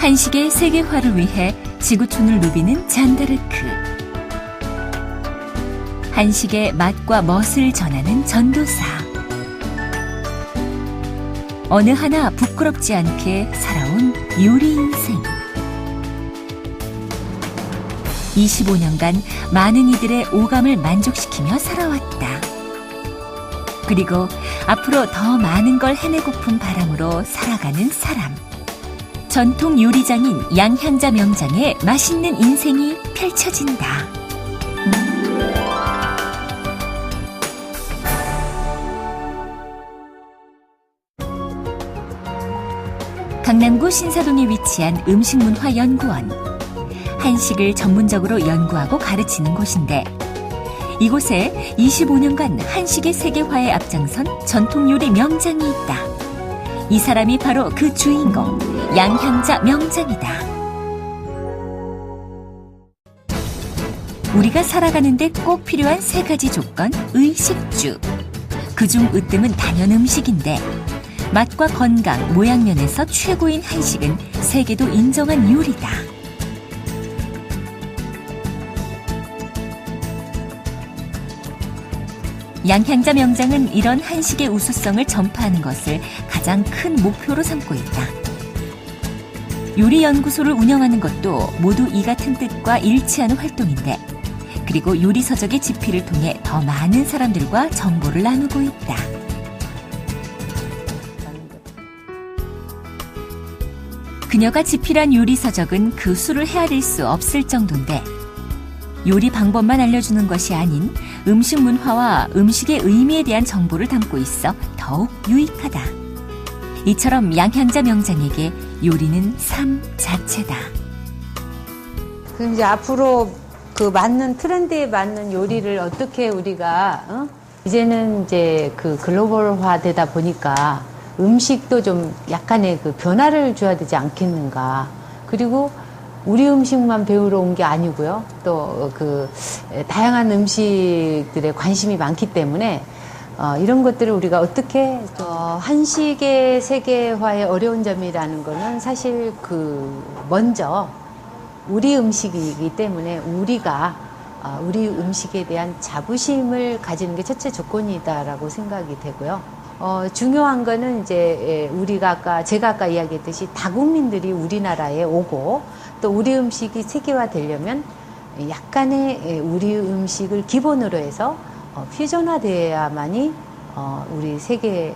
한식의 세계화를 위해 지구촌을 누비는 잔다르크. 한식의 맛과 멋을 전하는 전도사. 어느 하나 부끄럽지 않게 살아온 요리 인생. 25년간 많은 이들의 오감을 만족시키며 살아왔다. 그리고 앞으로 더 많은 걸 해내고픈 바람으로 살아가는 사람. 전통 요리장인 양향자 명장의 맛있는 인생이 펼쳐진다. 강남구 신사동에 위치한 음식문화연구원. 한식을 전문적으로 연구하고 가르치는 곳인데 이곳에 25년간 한식의 세계화에 앞장선 전통 요리 명장이 있다. 이 사람이 바로 그 주인공 양향자 명장이다. 우리가 살아가는데 꼭 필요한 세 가지 조건 의식주. 그중 으뜸은 단연 음식인데 맛과 건강, 모양 면에서 최고인 한식은 세계도 인정한 요리다. 양향자 명장은 이런 한식의 우수성을 전파하는 것을 가장 큰 목표로 삼고 있다. 요리연구소를 운영하는 것도 모두 이 같은 뜻과 일치하는 활동인데, 그리고 요리 서적의 집필을 통해 더 많은 사람들과 정보를 나누고 있다. 그녀가 집필한 요리 서적은 그 수를 헤아릴 수 없을 정도인데, 요리 방법만 알려주는 것이 아닌 음식 문화와 음식의 의미에 대한 정보를 담고 있어 더욱 유익하다. 이처럼 양향자 명장에게 요리는 삶 자체다. 그럼 이제 앞으로 그 맞는 트렌드에 맞는 요리를 어떻게 우리가 어? 이제는 이제 그 글로벌화 되다 보니까 음식도 좀 약간의 그 변화를 줘야 되지 않겠는가. 그리고 우리 음식만 배우러 온 게 아니고요. 또 그 다양한 음식들에 관심이 많기 때문에 어, 이런 것들을 우리가 어떻게 어, 한식의 세계화의 어려운 점이라는 거는 사실 그 먼저 우리 음식이기 때문에 우리가 어, 우리 음식에 대한 자부심을 가지는 게 첫째 조건이다라고 생각이 되고요. 어, 중요한 거는 이제 예, 우리가 아까 제가 아까 이야기했듯이 다 국민들이 우리나라에 오고 또 우리 음식이 세계화 되려면 약간의 예, 우리 음식을 기본으로 해서 어, 퓨전화돼야만이 어, 우리 세계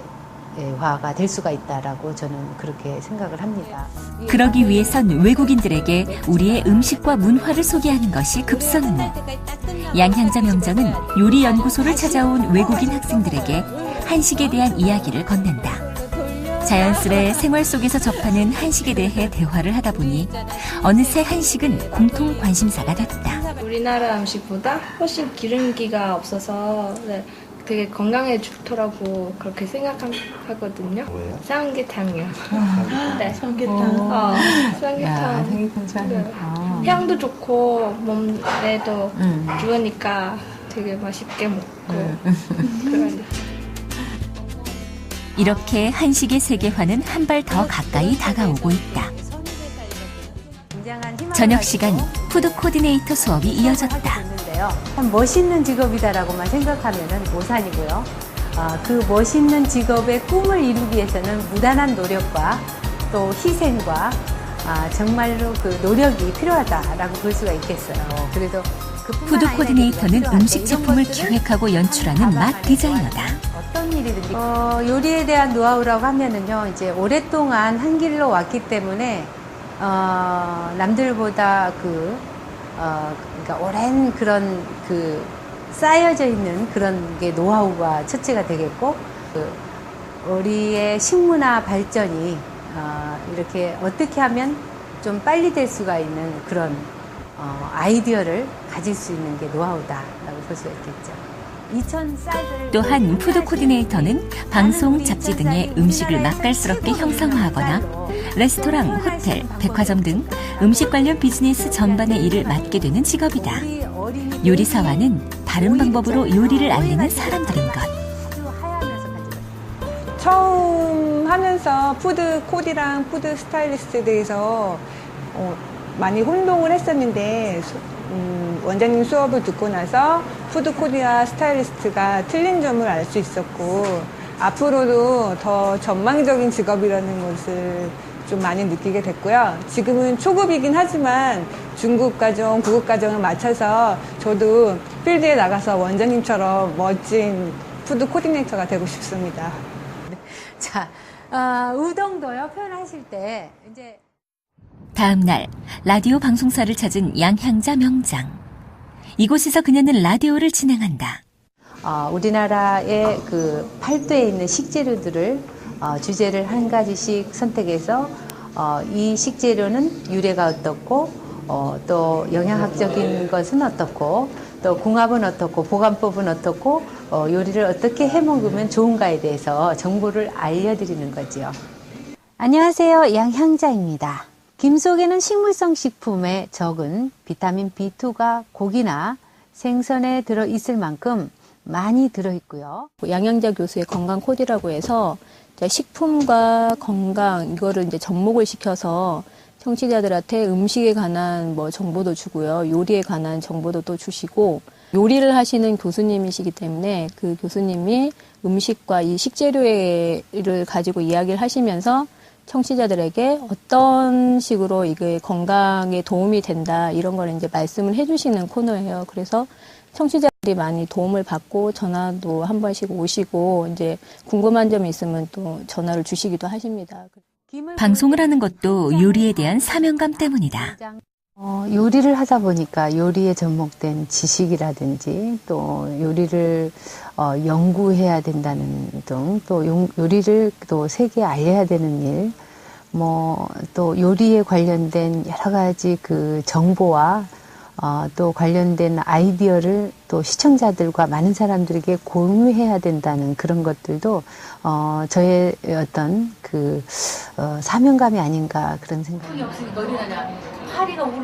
화가 될 수가 있다라고 저는 그렇게 생각을 합니다. 그러기 위해선 외국인들에게 우리의 음식과 문화를 소개하는 것이 급선무. 양향자 명장은 요리 연구소를 찾아온 외국인 학생들에게 한식에 대한 이야기를 건넨다. 자연스레 생활 속에서 접하는 한식에 대해 대화를 하다 보니 어느새 한식은 공통 관심사가 됐다. 우리나라 음식보다 훨씬 기름기가 없어서 네, 되게 건강에 좋더라고 그렇게 생각하거든요. 뭐예요? 삼계탕이요. 네. 삼계탕. 어, 야, 삼계탕. 되게 괜찮다. 향도 좋고 몸에도 음. 좋으니까 되게 맛있게 먹고 그러니. 이렇게 한식의 세계화는 한 발 더 가까이 다가오고 있다. 저녁 시간 푸드 코디네이터 수업이 이어졌다. 참 멋있는 직업이다라고만 생각하면은 오산이고요. 아, 그 멋있는 직업의 꿈을 이루기 위해서는 무단한 노력과 또 희생과 아, 정말로 그 노력이 필요하다라고 볼 수가 있겠어요. 그뿐만 푸드 코디네이터는. 음식 제품을 기획하고 연출하는 맛 디자이너다. 어떤 일이든지 어, 요리에 대한 노하우라고 하면은요 이제 오랫동안 한 길로 왔기 때문에 어, 남들보다 그 어, 그러니까 오랜 그런 그 쌓여져 있는 그런 게 노하우가 첫째가 되겠고 그 우리의 식문화 발전이 어, 이렇게 어떻게 하면 좀 빨리 될 수가 있는 그런 어, 아이디어를 가질 수 있는 게 노하우다라고 볼 수가 있겠죠. 2천 쌀을 또한 푸드 코디네이터는 방송, 잡지 등의 음식을 맛깔스럽게 형상화하거나 레스토랑, 호텔, 백화점 등 음식 관련 비즈니스 전반의 일을 맡게 되는 직업이다. 요리사와는 다른 방법으로 요리를 알리는 사람들인 것. 처음 하면서 푸드 코디랑 푸드 스타일리스트에 대해서 어, 많이 혼동을 했었는데 수- 음, 원장님 수업을 듣고 나서 푸드 코디와 스타일리스트가 틀린 점을 알 수 있었고 앞으로도 더 전망적인 직업이라는 것을 좀 많이 느끼게 됐고요. 지금은 초급이긴 하지만 중급 과정, 구급 과정을 마쳐서 저도 필드에 나가서 원장님처럼 멋진 푸드 코디네이터가 되고 싶습니다. 자, 아, 우동도요 표현하실 때 이제 다음 날 라디오 방송사를 찾은 양향자 명장. 이곳에서 그녀는 라디오를 진행한다. 어, 우리나라의 그 팔도에 있는 식재료들을 어, 주제를 한 가지씩 선택해서 어, 이 식재료는 유래가 어떻고 어, 또 영양학적인 것은 어떻고 또 궁합은 어떻고 보관법은 어떻고 어, 요리를 어떻게 해 먹으면 좋은가에 대해서 정보를 알려드리는 거지요. 안녕하세요. 양향자입니다. 김 속에는 식물성 식품에 적은 비타민 B2가 고기나 생선에 들어 있을 만큼 많이 들어 있고요. 양양자 교수의 건강 코디라고 해서 식품과 건강 이거를 이제 접목을 시켜서 청취자들한테 음식에 관한 뭐 정보도 주고요. 요리에 관한 정보도 또 주시고 요리를 하시는 교수님이시기 때문에 그 교수님이 음식과 이 식재료를 가지고 이야기를 하시면서 청취자들에게 어떤 식으로 이게 건강에 도움이 된다 이런 걸 이제 말씀을 해주시는 코너예요. 그래서 청취자들이 많이 도움을 받고 전화도 한 번씩 오시고 이제 궁금한 점이 있으면 또 전화를 주시기도 하십니다. 방송을 하는 것도 요리에 대한 사명감 때문이다. 어, 요리를 하다 보니까 요리에 접목된 지식이라든지 또 요리를 어, 연구해야 된다는 등 또 요리를 또 세계에 알려야 되는 일, 뭐 또 요리에 관련된 여러 가지 그 정보와 어, 또 관련된 아이디어를 또 시청자들과 많은 사람들에게 공유해야 된다는 그런 것들도 어, 저의 어떤 그 어, 사명감이 아닌가 그런 생각이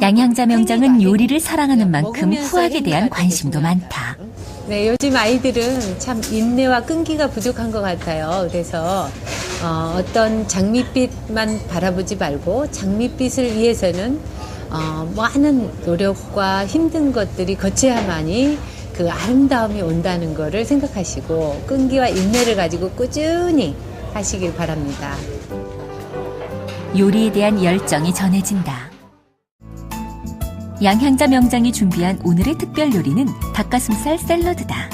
양향자 명장은 요리를 사랑하는 만큼 후학에 대한 관심도 많다. 네, 요즘 아이들은 참 인내와 끈기가 부족한 것 같아요. 그래서 어, 어떤 장밋빛만 바라보지 말고 장밋빛을 위해서는 어, 많은 노력과 힘든 것들이 거쳐야만이 그 아름다움이 온다는 것을 생각하시고 끈기와 인내를 가지고 꾸준히 하시길 바랍니다. 요리에 대한 열정이 전해진다. 양향자 명장이 준비한 오늘의 특별 요리는 닭가슴살 샐러드다.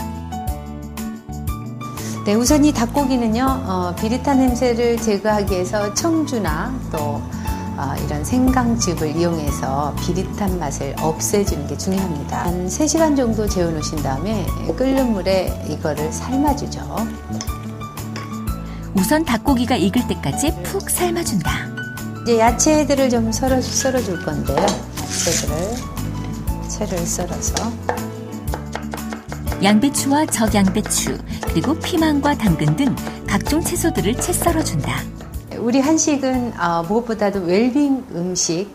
네, 우선 이 닭고기는요, 어, 비릿한 냄새를 제거하기 위해서 청주나 또 어, 이런 생강즙을 이용해서 비릿한 맛을 없애주는 게 중요합니다. 한 3시간 정도 재워놓으신 다음에 끓는 물에 이거를 삶아주죠. 우선 닭고기가 익을 때까지 푹 삶아준다. 이제 야채들을 좀 썰어, 썰어줄 건데요. 야채들을, 채를 썰어서. 양배추와 적양배추, 그리고 피망과 당근 등 각종 채소들을 채 썰어준다. 우리 한식은 어, 무엇보다도 웰빙 음식,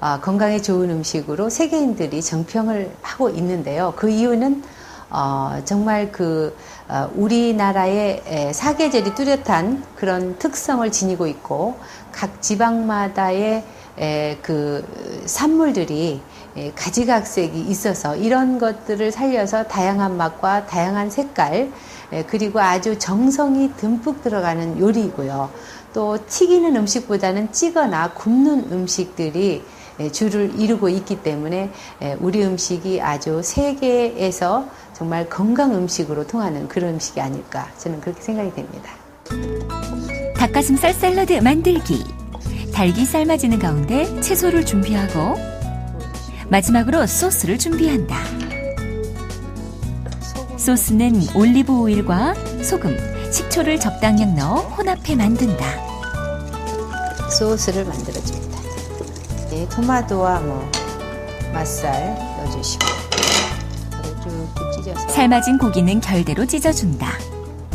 어, 건강에 좋은 음식으로 세계인들이 정평을 하고 있는데요. 그 이유는 어, 정말 그 어, 우리나라의 에, 사계절이 뚜렷한 그런 특성을 지니고 있고 각 지방마다의 에, 그 산물들이 에, 가지각색이 있어서 이런 것들을 살려서 다양한 맛과 다양한 색깔 에, 그리고 아주 정성이 듬뿍 들어가는 요리이고요. 또 튀기는 음식보다는 찌거나 굽는 음식들이 에, 주를 이루고 있기 때문에 에, 우리 음식이 아주 세계에서 정말 건강 음식으로 통하는 그런 음식이 아닐까 저는 그렇게 생각이 됩니다. 닭가슴살 샐러드 만들기. 닭이 삶아지는 가운데 채소를 준비하고 마지막으로 소스를 준비한다. 소스는 올리브 오일과 소금, 식초를 적당량 넣어 혼합해 만든다. 소스를 만들어줍니다. 네, 토마토와 뭐 맛살 넣어주시고 쭉쭉 찢어서 삶아진 고기는 결대로 찢어준다.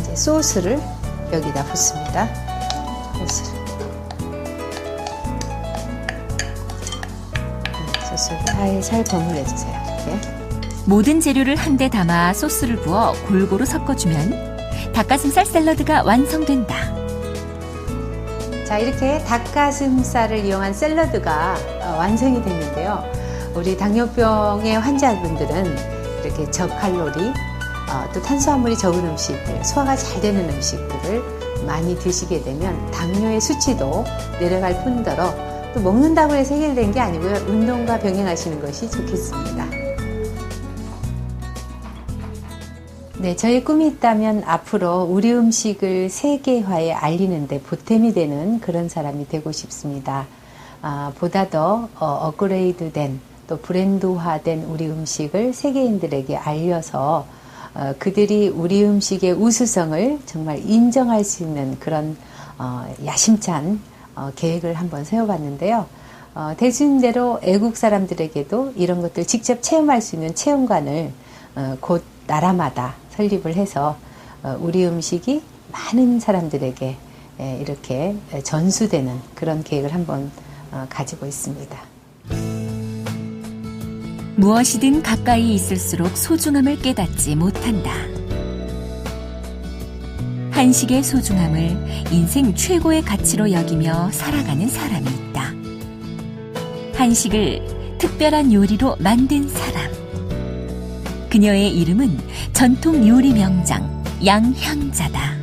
이제 소스를 여기다 붓습니다. 소스를. 네, 소스를 살살 버무려주세요. 이렇게. 모든 재료를 한데 담아 소스를 부어 골고루 섞어주면 닭가슴살 샐러드가 완성된다. 자, 이렇게 닭가슴살을 이용한 샐러드가 어, 완성이 됐는데요. 우리 당뇨병의 환자분들은 이렇게 저칼로리, 어, 또 탄수화물이 적은 음식들, 소화가 잘 되는 음식들을 많이 드시게 되면 당뇨의 수치도 내려갈 뿐더러 또 먹는다고 해서 해결된 게 아니고요. 운동과 병행하시는 것이 좋겠습니다. 네, 저희 꿈이 있다면 앞으로 우리 음식을 세계화에 알리는데 보탬이 되는 그런 사람이 되고 싶습니다. 아, 보다 더 어, 업그레이드된 또 브랜드화된 우리 음식을 세계인들에게 알려서 어, 그들이 우리 음식의 우수성을 정말 인정할 수 있는 그런 어, 야심찬 어, 계획을 한번 세워봤는데요. 어, 대신대로 애국 사람들에게도 이런 것들 직접 체험할 수 있는 체험관을 어, 곧 나라마다 설립을 해서 어, 우리 음식이 많은 사람들에게 에, 이렇게 전수되는 그런 계획을 한번 어, 가지고 있습니다. 무엇이든 가까이 있을수록 소중함을 깨닫지 못한다. 한식의 소중함을 인생 최고의 가치로 여기며 살아가는 사람이 있다. 한식을 특별한 요리로 만든 사람. 그녀의 이름은 전통 요리 명장 양향자다.